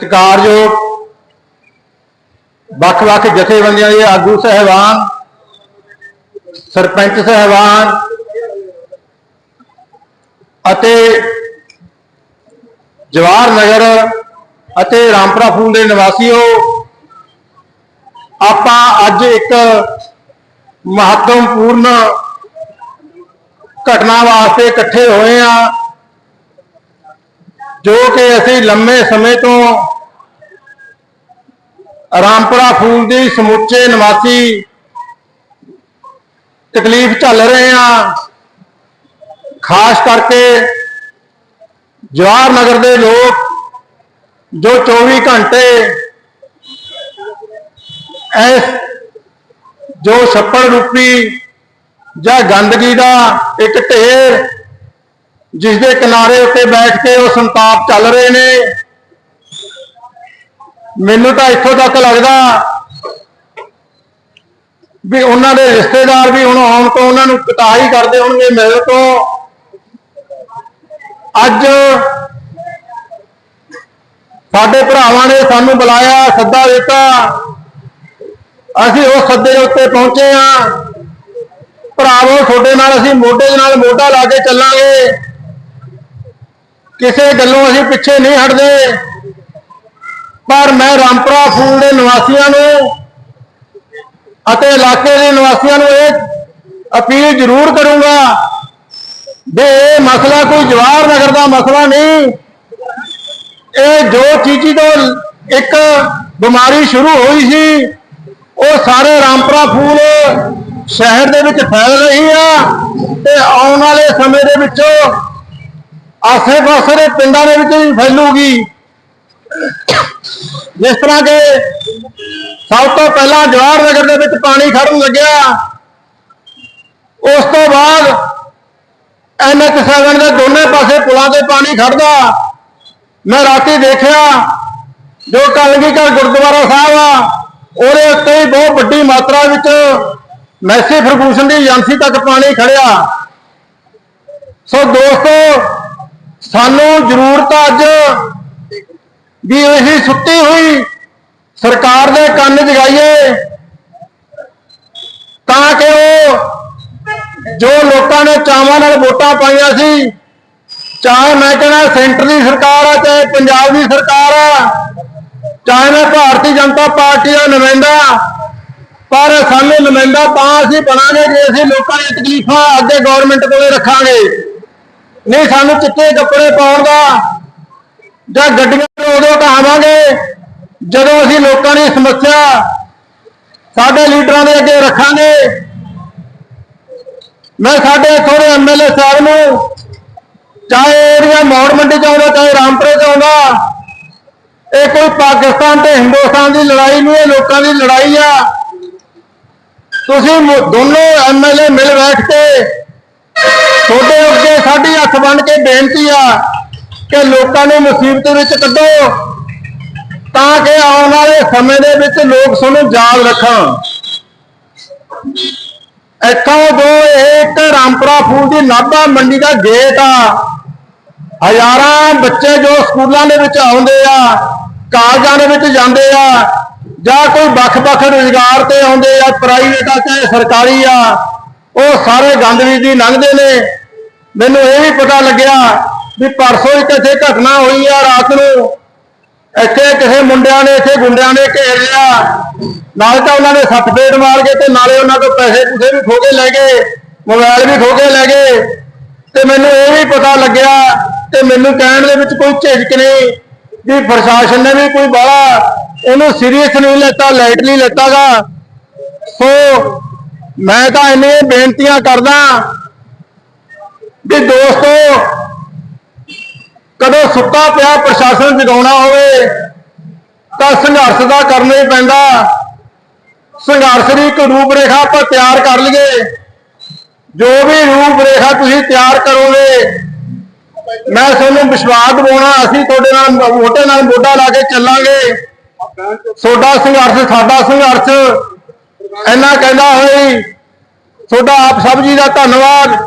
ਸਤਿਕਾਰਯੋਗ ਵੱਖ-ਵੱਖ ਜਥੇਬੰਦੀਆਂ ਦੇ ਆਗੂ ਸਹਿਬਾਨ, ਸਰਪੰਚ ਸਹਿਬਾਨ ਅਤੇ ਜਵਾਹਰ ਨਗਰ ਅਤੇ ਰਾਮਪੁਰਾ ਫੂਲ ਦੇ ਨਿਵਾਸੀਓ, ਆਪਾਂ ਅੱਜ ਇੱਕ ਮਹੱਤਵਪੂਰਨ ਘਟਨਾ ਵਾਸਤੇ ਇਕੱਠੇ ਹੋਏ ਆ ਜੋ ਕਿ ਅਸੀਂ ਲੰਮੇ ਸਮੇਂ ਤੋਂ ਰਾਮਪੁਰਾ ਫੂਲ ਦੀ ਸਮੁੱਚੇ ਨਿਵਾਸੀ ਤਕਲੀਫ ਝੱਲ ਰਹੇ ਆ ਖਾਸ ਕਰਕੇ ਜਵਾਹਰ ਨਗਰ ਦੇ ਲੋਕ ਜੋ 24 ਘੰਟੇ ਇਸ ਜੋ ਛੱਪੜ ਰੂਪੀ ਜਾਂ ਗੰਦਗੀ ਦਾ ਇੱਕ ਢੇਰ ਜਿਸ ਦੇ ਕਿਨਾਰੇ ਉੱਤੇ ਬੈਠ ਕੇ ਉਹ ਸੰਤਾਪ ਚੱਲ ਰਹੇ ਨੇ। ਮੈਨੂੰ ਤਾਂ ਇੱਥੋਂ ਤੱਕ ਲੱਗਦਾ ਵੀ ਉਹਨਾਂ ਦੇ ਰਿਸ਼ਤੇਦਾਰ ਵੀ ਹੁਣ ਆਉਣ ਤੋਂ ਉਹਨਾਂ ਨੂੰ ਕਟਾਈ ਕਰਦੇ ਹੋਣਗੇ ਮਿਲਣ ਤੋਂ। ਅੱਜ ਸਾਡੇ ਭਰਾਵਾਂ ਨੇ ਸਾਨੂੰ ਬੁਲਾਇਆ, ਸੱਦਾ ਦਿੱਤਾ। ਅਸੀਂ ਉਸ ਸੱਦੇ ਉੱਤੇ ਪਹੁੰਚੇ ਆ ਭਰਾਵੋ, ਤੁਹਾਡੇ ਨਾਲ ਅਸੀਂ ਮੋਢੇ ਨਾਲ ਮੋਢਾ ਲਾ ਕੇ ਚੱਲਾਂਗੇ। ਕਿਸੇ ਗੱਲੋਂ ਅਸੀਂ ਪਿੱਛੇ ਨਹੀਂ ਹਟਦੇ। ਪਰ ਮੈਂ ਰਾਮਪੁਰਾ ਫੂਲ ਦੇ ਨਿਵਾਸੀਆਂ ਨੂੰ ਅਤੇ ਇਲਾਕੇ ਦੇ ਨਿਵਾਸੀਆਂ ਨੂੰ ਇਹ ਅਪੀਲ ਜ਼ਰੂਰ ਕਰੂੰਗਾ ਵੀ ਇਹ ਮਸਲਾ ਕੋਈ ਜਵਾਹਰ ਨਗਰ ਦਾ ਮਸਲਾ ਨਹੀਂ। ਇਹ ਜੋ ਚੀਜ਼ੀ ਤੋਂ ਇੱਕ ਬਿਮਾਰੀ ਸ਼ੁਰੂ ਹੋਈ ਸੀ, ਉਹ ਸਾਰੇ ਰਾਮਪੁਰਾ ਫੂਲ ਸ਼ਹਿਰ ਦੇ ਵਿੱਚ ਫੈਲ ਰਹੀ ਆ ਤੇ ਆਉਣ ਵਾਲੇ ਸਮੇਂ ਦੇ ਵਿੱਚ ਆਸੇ-ਪਾਸੇ ਦੇ ਪਿੰਡਾਂ ਦੇ ਵਿੱਚ ਵੀ ਫੈਲੂਗੀ। ਜਿਸ ਤਰ੍ਹਾਂ ਕਿ ਸਭ ਤੋਂ ਪਹਿਲਾਂ ਜਵਾਹਰ ਨਗਰ ਦੇ ਵਿੱਚ ਪਾਣੀ ਖੜਨ ਲੱਗਿਆ। ਉਸ ਤੋਂ ਬਾਅਦ ਐਨਐਚ7 ਦੇ ਦੋਨੇ ਪਾਸੇ ਪੁਲਾਂ ਤੇ ਪਾਣੀ ਖੜਦਾ ਮੈਂ ਰਾਤੀ ਦੇਖਿਆ ਜੋ ਕਲਗੀਧਰ ਗੁਰਦੁਆਰਾ ਸਾਹਿਬ ਆ, ਉਹਦੇ ਉੱਤੇ ਹੀ ਬਹੁਤ ਵੱਡੀ ਮਾਤਰਾ ਵਿੱਚ ਮੈਸੀ ਫਰਗੂਸ਼ਨ ਦੀ ਏਜੰਸੀ ਤੱਕ ਪਾਣੀ ਖੜਿਆ ਸੋ ਦੋਸਤੋ ਸਾਨੂੰ ਜ਼ਰੂਰਤ ਅੱਜ ਵੀ ਇਹੀ ਸੁੱਤੀ ਹੋਈ ਸਰਕਾਰ ਦੇ ਕੰਨ ਜਗਾਈਏ ਤਾਂ ਕਿ ਉਹ ਜੋ ਲੋਕਾਂ ਨੇ ਚਾਵਾਂ ਨਾਲ ਵੋਟਾਂ ਪਾਈਆਂ ਸੀ, ਚਾਹੇ ਮੈਂ ਕਹਿੰਦਾ ਸੈਂਟਰ ਦੀ ਸਰਕਾਰ ਆ, ਚਾਹੇ ਪੰਜਾਬ ਦੀ ਸਰਕਾਰ ਆ, ਚਾਹੇ ਮੈਂ ਭਾਰਤੀ ਜਨਤਾ ਪਾਰਟੀ ਦਾ ਨੁਮਾਇੰਦਾ, ਪਰ ਸਾਨੂੰ ਨੁਮਾਇੰਦਾ ਤਾਂ ਅਸੀਂ ਬਣਾਂਗੇ ਜੇ ਅਸੀਂ ਲੋਕਾਂ ਦੀਆਂ ਤਕਲੀਫਾਂ ਅੱਗੇ ਗਵਰਨਮੈਂਟ ਕੋਲੇ ਰੱਖਾਂਗੇ। ਨਹੀਂ, ਸਾਨੂੰ ਚਿੱਟੇ ਕੱਪੜੇ ਪਾਉਣ ਦਾ ਜਾਂ ਗੱਡੀਆਂ ਉਦੋਂ ਕਹਾਵਾਂਗੇ ਜਦੋਂ ਅਸੀਂ ਲੋਕਾਂ ਦੀ ਸਮੱਸਿਆ ਸਾਡੇ ਲੀਡਰਾਂ ਦੇ ਅੱਗੇ ਰੱਖਾਂਗੇ, ਮੈਂ ਸਾਡੇ ਇੱਥੋਂ ਐਮਐਲਏ ਸਾਹਿਬ ਨੂੰ, ਚਾਹੇ ਏਰੀਆ ਮੌੜ ਮੰਡੀ ਚ ਆਉਂਦਾ, ਚਾਹੇ ਰਾਮਪੁਰੇ ਚ ਆਉਂਦਾ, ਇਹ ਕੋਈ ਪਾਕਿਸਤਾਨ ਤੇ ਹਿੰਦੁਸਤਾਨ ਦੀ ਲੜਾਈ ਨਹੀਂ, ਇਹ ਲੋਕਾਂ ਦੀ ਲੜਾਈ ਆ। ਤੁਸੀਂ ਮੁ- ਦੋਨੋਂ ਐਮਐਲਏ ਮਿਲ ਬੈਠ ਕੇ ਤੁਹਾਡੇ ਅੱਗੇ ਸਾਡੀ ਹੱਥ ਬੰਨ ਕੇ ਬੇਨਤੀ ਆ ਕਿ ਲੋਕਾਂ ਨੂੰ ਮੁਸੀਬਤ ਵਿੱਚ ਕੱਢੋ ਤਾਂ ਕਿ ਆਉਣ ਵਾਲੇ ਸਮੇਂ ਦੇ ਵਿੱਚ ਲੋਕ ਤੁਹਾਨੂੰ ਯਾਦ ਰੱਖਣ। ਇੱਥੋਂ ਜੋ ਇਹ ਇੱਕ ਰਾਮਪੁਰਾ ਫੂਲ ਦੀ ਨਾਭਾ ਮੰਡੀ ਦਾ ਗੇਟ ਆ, ਹਜ਼ਾਰਾਂ ਬੱਚੇ ਜੋ ਸਕੂਲਾਂ ਦੇ ਵਿੱਚ ਆਉਂਦੇ ਆ, ਕਾਲਜਾਂ ਦੇ ਵਿੱਚ ਜਾਂਦੇ ਆ, ਜਾਂ ਕੋਈ ਵੱਖ-ਵੱਖ ਰੁਜ਼ਗਾਰ ਤੇ ਆਉਂਦੇ ਆ ਪ੍ਰਾਈਵੇਟ ਆ, ਚਾਹੇ ਸਰਕਾਰੀ ਆ, ਉਹ ਸਾਰੇ ਗੰਦਗੀ ਦੀ ਲੰਘਦੇ ਨੇ। ਮੈਨੂੰ ਇਹ ਵੀ ਪਤਾ ਲੱਗਿਆ ਵੀ ਪਰਸੋਂ ਇੱਕ ਇੱਥੇ ਘਟਨਾ ਹੋਈ ਆ ਰਾਤ ਨੂੰ। ਇੱਥੇ ਕਿਸੇ ਮੁੰਡਿਆਂ ਨੇ, ਇੱਥੇ ਗੁੰਡਿਆਂ ਨੇ ਘੇਰ ਲਿਆ। ਨਾਲ ਤਾਂ ਉਹਨਾਂ ਨੇ ਸੱਤ ਫੇਟ ਮਾਰ ਕੇ ਤੇ ਨਾਲੇ ਉਹਨਾਂ ਤੋਂ ਪੈਸੇ ਪੂਸੇ ਵੀ ਖੋ ਲੈ ਗਏ ਮੋਬਾਈਲ ਵੀ ਖੋ ਲੈ ਗਏ। ਤੇ ਮੈਨੂੰ ਇਹ ਵੀ ਪਤਾ ਲੱਗਿਆ ਤੇ ਮੈਨੂੰ ਕਹਿਣ ਦੇ ਵਿੱਚ ਕੋਈ ਝਿਜਕ ਨਹੀਂ ਵੀ ਪ੍ਰਸ਼ਾਸਨ ਨੇ ਵੀ ਕੋਈ ਬਾਹਲਾ ਉਹਨੂੰ ਸੀਰੀਅਸ ਨਹੀਂ ਲੈਤਾ ਲਾਈਟਲੀ ਲੈਤਾਗਾ। ਸੋ ਮੈਂ ਤਾਂ ਇੰਨੇ ਬੇਨਤੀਆਂ ਕਰਦਾ ਵੀ ਦੋਸਤੋ, ਕਦੋਂ ਸੁੱਤਾ ਪਿਆ ਪ੍ਰਸ਼ਾਸਨ ਜਗਾਉਣਾ ਹੋਵੇ, ਤਾਂ ਸੰਘਰਸ਼ ਦਾ ਕਰਨਾ ਹੀ ਪੈਂਦਾ। ਸੰਘਰਸ਼ ਦੀ ਇੱਕ ਰੂਪ ਰੇਖਾ ਆਪਾਂ ਤਿਆਰ ਕਰ ਲਈਏ। ਜੋ ਵੀ ਰੂਪ ਰੇਖਾ ਤੁਸੀਂ ਤਿਆਰ ਕਰੋਗੇ, ਮੈਂ ਤੁਹਾਨੂੰ ਵਿਸ਼ਵਾਸ ਦਿਵਾਉਣਾ, ਅਸੀਂ ਤੁਹਾਡੇ ਨਾਲ ਮੋਢੇ ਨਾਲ ਮੋਢਾ ਲਾ ਕੇ ਚੱਲਾਂਗੇ। ਤੁਹਾਡਾ ਸੰਘਰਸ਼, ਸਾਡਾ ਸੰਘਰਸ਼, ਇੰਨਾ ਕਹਿੰਦਾ ਹੋਈ, ਤੁਹਾਡਾ ਆਪ ਸਭ ਜੀ ਦਾ ਧੰਨਵਾਦ।